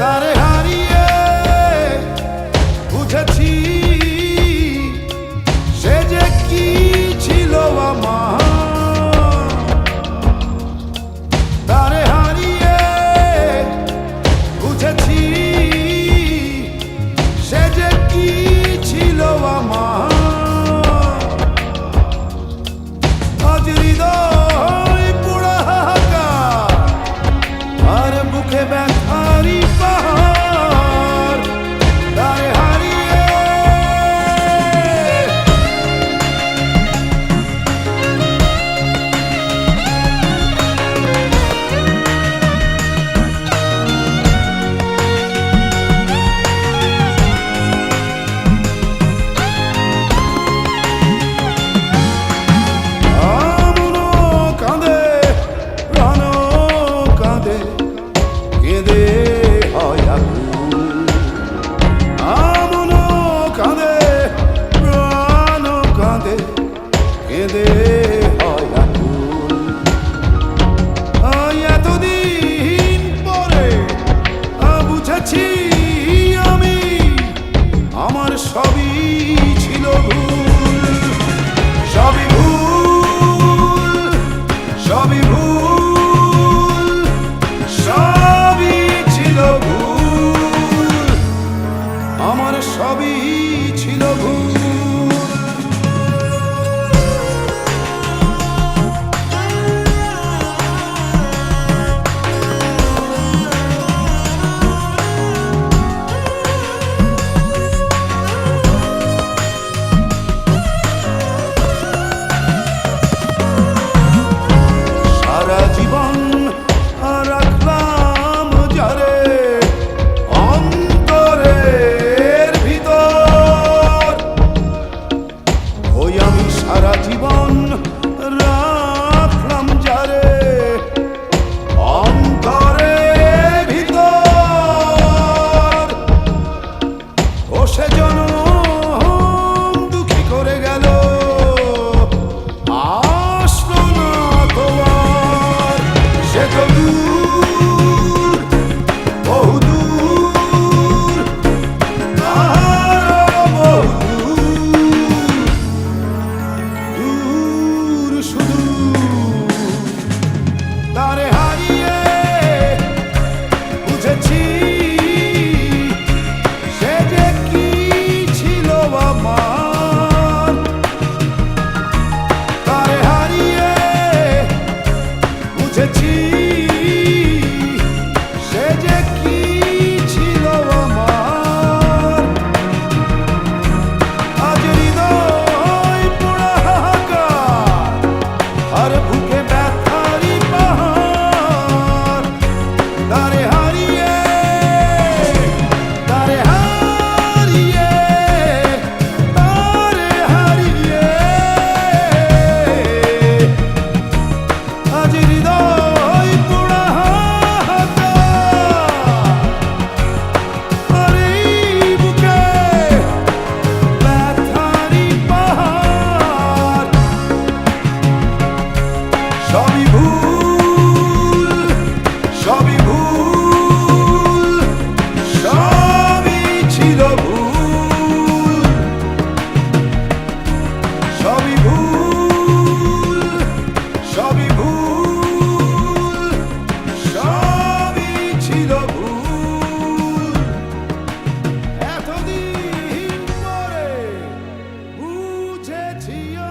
That is. কেঁদে এতদিন পরে বুঝেছি আমি আমার সবই ছিল ভুল। সবই ভুল সবই ভুল। dear to you.